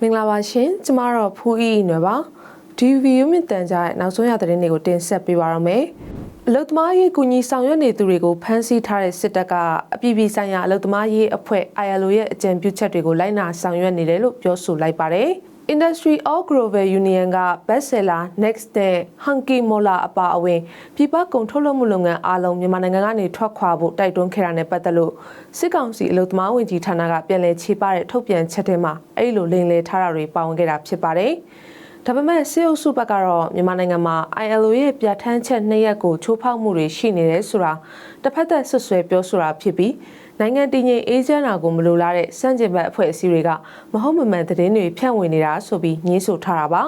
မင်္ဂလာပါရှင်ကျမတော့ဖူးအီအီနွယ်ပါဒီဗီယိုမြင့်တန်ကြားရဲ့နောက်ဆုံးရသတင်းတွေကိုတင်ဆက်ပေးပါရမယ်အလုသမားရေးကူညီဆောင်ရွက်နေသူတွေကိုဖမ်းဆီးထားတဲ့စစ်တပ်ကအပြည်ပြည်ဆိုင်ရာအလုသမားရေးအဖွဲ့ ILO ရဲ့အကြံပြုချက်တွေကိုလိုက်နာဆောင်ရွက်နေတယ်လို့ပြောဆိုလိုက်ပါတယ် Industry All Global Union က Bestseller Next နဲ့ Hunky Mola အပါအဝင်ပြည်ပကုန်ထုတ်လုပ်မှုလုပ်ငန်းအားလုံးမြန်မာနိုင်ငံကနေထွက်ခွာဖို့တိုက်တွန်းခဲ့တာနဲ့ပတ်သက်လို့စစ်ကောင်စီအလုသမားဝင်ကြီးဌာနကပြန်လည်ခြေပတဲ့ထုတ်ပြန်ချက်ထဲမှာအဲ့လိုလိမ်လည်ထားတာတွေပါဝင်ခဲ့တာဖြစ်ပါတယ်။ ဒါပေမဲ့စေအုပ်စုဘက်ကတော့မြန်မာနိုင်ငံမှာ ILO ရဲ့ပြဋ္ဌာန်းချက်နှစ်ရပ်ကိုချိုးဖောက်မှုတွေရှိနေတယ်ဆိုတာတစ်ဖက်သက်ဆွဆွဲပြောဆိုတာဖြစ်ပြီးနိုင်ငံတည်ငြိမ်အေးချမ်းတာကိုမလိုလားတဲ့စန့်ကျင်ဘက်အဖွဲ့အစည်းတွေကမဟုတ်မမှန်သတင်းတွေဖြန့်ဝေနေတာဆိုပြီးညှင်းဆိုထားတာပါ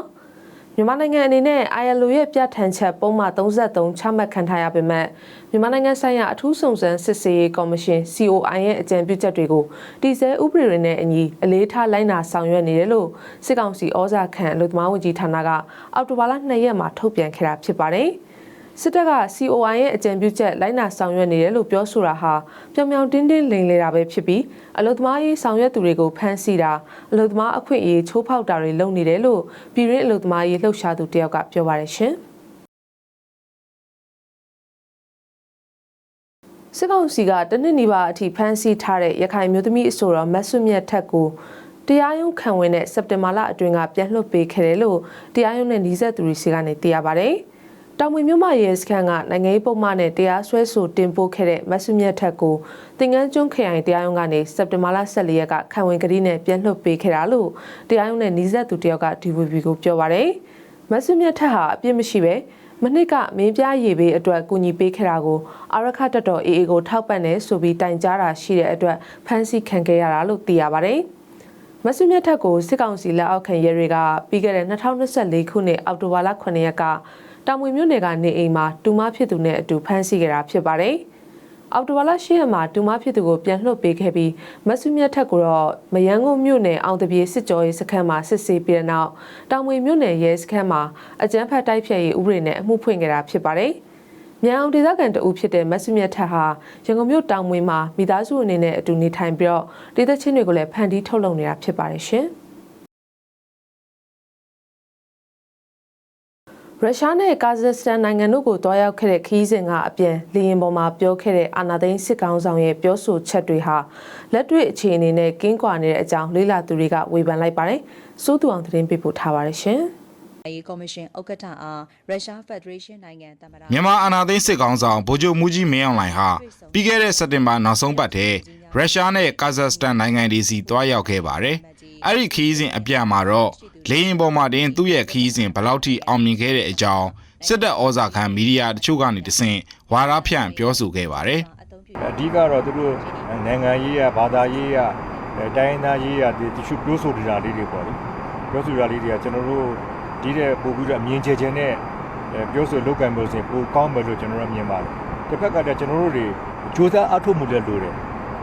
မြန်မာနိုင်ငံအနေနဲ့ ILO ရဲ့ပြဋ္ဌာန်းချက်ပုံမှန်33ချမှတ်ခံထားရပေမဲ့မြန်မာနိုင်ငံဆိုင်ရာအထူးစုံစမ်းစစ်ဆေးရေးကော်မရှင် COI ရဲ့အကြံပြုချက်တွေကိုတည်ဆဲဥပဒေတွေနဲ့အညီအလေးထားလိုက်နာဆောင်ရွက်နေတယ်လို့စစ်ကောင်စီဩဇာခံလူသမားဝန်ကြီးဌာနကအောက်တိုဘာလ2ရက်မှာထုတ်ပြန်ခဲ့တာဖြစ်ပါတယ်။ စစ်တပ်က COI ရဲ့အကြံပြုချက်လိုက်နာဆောင်ရွက်နေတယ်လို့ပြောဆိုတာဟာပြောင်ပြောင်တင်းတင်းလိမ်လည်တာပဲဖြစ်ပြီးအလုသမားရေးဆောင်ရွက်သူတွေကိုဖမ်းဆီးတာအလုသမားအခွင့်အရေးချိုးဖောက်တာတွေလုပ်နေတယ်လို့ပြည်ရင်းအလုသမားရေးလှုပ်ရှားသူတယောက်ကပြောပါတယ်ရှင်စစ်ကောင်စီကတနစ်နီပါအထိဖမ်းဆီးထားတဲ့ရခိုင်မျိုးသမီးအဆိုတော်မတ်ဆွမြတ်ထက်ကိုတရားရုံးခံဝင်တဲ့စက်တင်ဘာလအတွင်းကပြန်လွှတ်ပေးခဲ့တယ်လို့တရားရုံးနဲ့နှီးဆက်သူတွေစီကနေသိရပါဗျ။ တောင်ဝင်မြို့မရဲစခန်းကနိုင်ငံရေးပုံမှန်နဲ့တရားစွဲဆိုတင်ပို့ခဲ့တဲ့မဆုမြတ်ထက်ကိုတင်ငန်းကျွန်းခရိုင်တရားရုံးကနေစက်တင်ဘာလ14ရက်ကခံဝင်ကတိနဲ့ပြန်လွှတ်ပေးခဲ့တာလို့တရားရုံးနဲ့နှီးဆက်သူတယောက်က DVB ကိုပြောပါရယ်မဆုမြတ်ထက်ဟာအပြစ်မရှိပဲမနစ်ကမင်းပြားရေဘေးအတွက်ကူညီပေးခဲ့တာကိုအာရခတက်တော် AA ကိုထောက်ပံ့တယ်ဆိုပြီးတိုင်ကြားတာရှိတဲ့အတွက်ဖမ်းဆီးခံခဲ့ရတာလို့သိရပါတယ်မဆုမြတ်ထက်ကိုစစ်ကောင်စီလက်အောက်ခံရဲတွေကပြီးခဲ့တဲ့2024ခုနှစ်အောက်တိုဘာလ9ရက်က တောင်မွေမြို့နယ်ကနေအိမ်မှာတူမဖြစ်သူနဲ့အတူဖမ်းဆီးခဲ့တာဖြစ်ပါတယ်။အော်တိုဝါလာရှိရမှာတူမဖြစ်သူကိုပြန်လွှတ်ပေးခဲ့ပြီးမဆုမြတ်ထက်ကိုတော့မယန်းကုန်းမြို့နယ်အောင်တပြေစစ်ကြောရေးစခန်းမှာစစ်ဆေးပြီးတဲ့နောက်တောင်မွေမြို့နယ်ရဲစခန်းမှာအကြမ်းဖက်တိုက်ဖျက်ရေးဥပဒေနဲ့အမှုဖွင့်ခဲ့တာဖြစ်ပါတယ်။မြန်အောင်ဒေသခံတဦးဖြစ်တဲ့မဆုမြတ်ထက်ဟာရန်ကုန်မြို့တောင်မွေမှာမိသားစုအနေနဲ့အတူနေထိုင်ပြီးတော့ဒေသချင်းတွေကိုလည်းဖန်တီးထုတ်လုပ်နေတာဖြစ်ပါတယ်ရှင်။ ရုရှားနဲ့ကာဇက်စတန်နိုင်ငံတို့ကိုတွားရောက်ခဲ့တဲ့ခီးစဉ်ကအပြင်လေရင်ပေါ်မှာပြောခဲ့တဲ့အာနာသိန်းစစ်ကောင်ဆောင်ရဲ့ပြောဆိုချက်တွေဟာလက်တွေ့အခြေအနေနဲ့ကင်းကွာနေတဲ့အကြောင်းလေးလာသူတွေကဝေဖန်လိုက်ပါတယ်။စိုးသူအောင်သတင်းပေးပို့ထားပါတယ်ရှင်။ရေးကော်မရှင်ဥက္ကဋ္ဌအားရုရှားဖက်ဒရေးရှင်းနိုင်ငံသမ္မတမြန်မာအာဏာသိမ်းစစ်ကောင်ဆောင်ဗိုလ်ချုပ်မူကြီးမင်းအောင်လှိုင်ဟာပြီးခဲ့တဲ့စက်တင်ဘာနောက်ဆုံးပတ်ထဲရုရှားနဲ့ကာဇက်စတန်နိုင်ငံတွေစီတွားရောက်ခဲ့ပါတယ်။ အဲ့ဒီခီးစဉ်အပြတ်မှာတော့လေရင်ပေါ်မှာတင်သူ့ရဲ့ခီးစဉ်ဘယ်လောက်ထိအောင်မြင်ခဲ့တဲ့အကြောင်းစစ်တပ်ဩဇာခံမီဒီယာတချို့ကနေတဆင့်ဝါရဖြန့်ပြောဆိုခဲ့ပါတယ်။အဓိကတော့သူတို့နိုင်ငံရေးရဘာသာရေးရတိုင်းသားရေးရဒီတချို့ပြောဆိုနေတာလေးတွေပေါ့လေပြောဆိုတာလေးတွေကကျွန်တော်တို့ဒီတဲ့ပို့ပြီးတော့အမြင်ကျကျနဲ့ပြောဆိုလောက်ကံလို့ဆိုရင်ပိုကောင်းမယ်လို့ကျွန်တော်တို့မြင်ပါတယ်တစ်ဖက်ကတည်းကကျွန်တော်တို့တွေစူးစမ်းအထောက်မှုလည်းလိုတယ်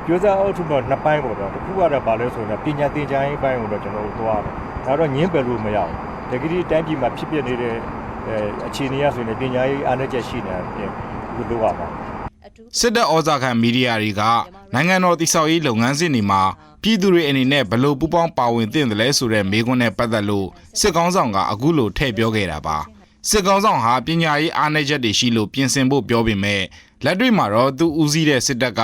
စူးစမ်းအထောက်မှုတော့နှစ်ပိုင်းပေါ့တော့တစ်ခုကတော့ဗာလဲဆိုရင်ပညာသင်ကြားရေးပိုင်းကိုတော့ကျွန်တော်တို့သွားတယ်ဒါတော့ညင်းပယ်လို့မရဘူးတကယ်ဒီတိုင်းပြည်မှာဖြစ်ပျက်နေတဲ့အခြေအနေရဆိုရင်ပညာရေးအားနည်းချက်ရှိနေတယ်ဒီလိုပါပါစစ်တပ်ဩဇာခံမီဒီယာတွေကနိုင်ငံတော်တည်ဆောက်ရေးလုပ်ငန်းစဉ်တွေမှာပြည်သူတွေအနေနဲ့ဘလို့ပူပေါင်းပါဝင်သင့်တယ်လဲဆိုတဲ့မေးခွန်းနဲ့ပတ်သက်လို့စစ်ကောင်းဆောင်ကအခုလိုထည့်ပြောခဲ့တာပါစစ်ကောင်းဆောင်ဟာပညာရေးအားနည်းချက်တွေရှိလို့ပြင်ဆင်ဖို့ပြောပေမဲ့လက်တွေ့မှာတော့သူဦးစီးတဲ့စစ်တပ်က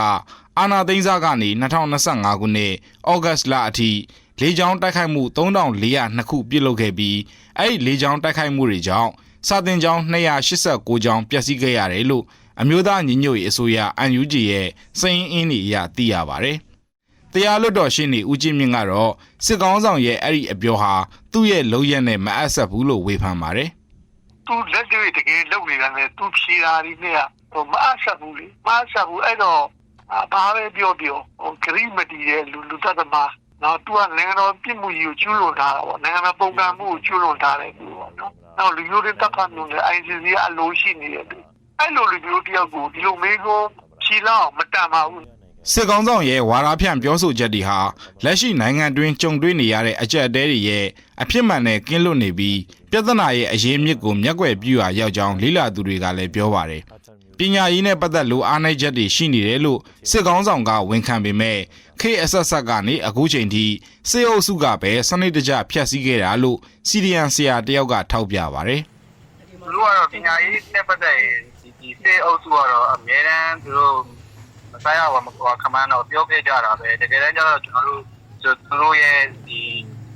အာဏာသိမ်းစားကနေ2025ခုနှစ်ဩဂတ်လအထိလေကြောင်းတိုက်ခိုက်မှု3402ခုပြုလုပ်ခဲ့ပြီးအဲ့ဒီလေကြောင်းတိုက်ခိုက်မှုတွေကြောင့်စာတင်ကြောင်း289ကြောင်းပျက်စီးခဲ့ရတယ်လို့အမျိုးသားညီညွတ်ရေးအစိုးရ UNG ရဲ့စည်ရင်းအင်းတွေအရသိရပါတယ်။တရားလွတ်တော်ရှိနေဦးချင်းမြင့်ကတော့စစ်ကောင်းဆောင်ရဲ့အဲ့ဒီအပြောဟာသူ့ရဲ့လုံရက်နဲ့မအပ်ဆက်ဘူးလို့ဝေဖန်ပါတယ်သူလက်တွေ့တကယ်လုပ်နေတာနဲ့သူဖြေတာဒီနဲ့ဟိုမအဆက်ဘူးလေမအဆက်ဘူးအဲ့တော့ ဘာပဲပြောပြောဟိုဂရိမတီတဲ့လူလူသက်သမားနော်သူကနိုင်ငံတော်ပြစ်မှုကြီးကိုကျူးလွန်ထားတာပေါ့နိုင်ငံတော်ပုံကံမှုကိုကျူးလွန်ထားတယ်သူပေါ့နော်နောက်လူမျိုးတွေတက်ခတ်နေတယ် ICC ကအလိုရှိနေတယ်သူအဲ့လိုလူမျိုးတယောက်ကိုဒီလိုမေးခွန်းဖြေလောက်မတန်ပါဘူးစစ်ကောင်းဆောင်ရဲ့ဝါရဖြန့်ပြောဆိုချက်တွေဟာလက်ရှိနိုင်ငံတွင်းကြုံတွေ့နေရတဲ့အကြက်အတဲတွေရဲ့အဖြစ်မှန်နဲ့ကင်းလွတ်နေပြီးပြဿနာရဲ့အရေးမြစ်ကိုမျက်ကွယ်ပြူရာရောက်ကြောင်းလိလာသူတွေကလည်းပြောပါတယ် ပညာရေးနဲ့ပတ်သက်လို့အားနည်းချက်တွေရှိနေတယ်လို့စစ်ကောင်းဆောင်ကဝန်ခံပေမဲ့ KSS ကနေအခုချိန်ထိစေအုပ်စုကပဲစနစ်တကျဖျက်ဆီးခဲ့တာလို့စီဒီယန်ဆရာတယောက်ကထောက်ပြပါတယ်သူတို့ကတော့ပညာရေးနဲ့ပတ်သက်ရင်ဒီဒီစေအုပ်စုကတော့အများတန်းသူတို့မဆိုင်ရဝမကွာခမန်းတော့ပြောခဲ့ကြတာပဲတကယ်တမ်းကျတော့ကျွန်တော်တို့သူတို့ရဲ့ဒီ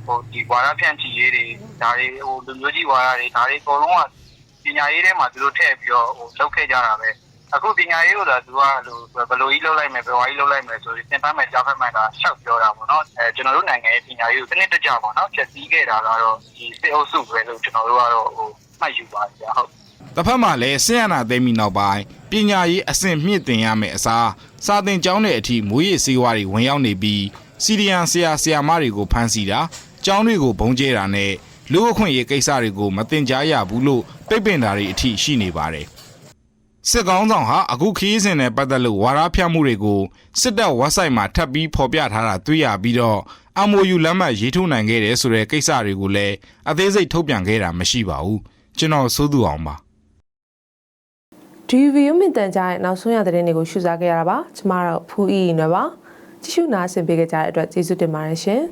ဟိုဒီဝါရဖြန့်ချီရေးတွေဒါတွေဟိုလူမျိုးကြီးဝါရတွေဒါတွေအကုန်လုံးက ပညာရေးထဲမှာသူတို့ထည့်ပြီးတော့ဟိုလုပ်ခဲ့ကြတာပဲအခုပညာရေးကိုတော့သူကဟိုဘယ်လိုကြီးလုပ်လိုက်မယ်ဘယ်ဝါကြီးလုပ်လိုက်မယ်ဆိုပြီးသင်တန်းမယ်ကြားဖက်မှန်ကရှောက်ပြောတာပေါ့နော်အဲကျွန်တော်တို့နိုင်ငံရဲ့ပညာရေးကိုတစ်နှစ်တကြပေါ့နော်ဖြည့်ဆည်းခဲ့တာကတော့ဒီစေအုပ်စုပဲလို့ကျွန်တော်တို့ကတော့ဟိုမှတ်ယူပါကြဟုတ်တစ်ဖက်မှာလည်းဆင်ရနာသိမ်းပြီးနောက်ပိုင်းပညာရေးအဆင့်မြင့်တင်ရမယ့်အစားစာသင်ကျောင်းတွေအထိမွေးရည်စေဝါတွေဝင်ရောက်နေပြီးစီဒီယန်ဆရာဆရာမတွေကိုဖမ်းဆီးတာကျောင်းတွေကိုဘုံကျဲတာနဲ့ လူအခွင့်အရေးကိစ္စတွေကိုမတင်ကြားရဘူးလို့ပိတ်ပင်တာတွေအထိရှိနေပါတယ်စစ်ကောင်းဆောင်ဟာအခုခီးစဉ်နဲ့ပတ်သက်လို့ဝါဒဖြန့်မှုတွေကိုစစ်တပ် website မှာထပ်ပြီးဖော်ပြထားတာတွေ့ရပြီးတော့ MOU လမ်းမှတ်ရေးထိုးနိုင်ခဲ့တယ်ဆိုတဲ့ကိစ္စတွေကိုလည်းအသေးစိတ်ထုတ်ပြန်ခဲ့တာမရှိပါဘူးကျွန်တော်စိုးသူအောင်ပါ DV ရုံမြင့်တန်ကြားရဲ့နောက်ဆုံးရသတင်းတွေကိုရှုစားခဲ့ရတာပါကျမတို့ဖူးအီနွယ်ပါကြည့်ရှုနားဆင်ပေးကြတဲ့အတွက်ကျေးဇူးတင်ပါတယ်ရှင်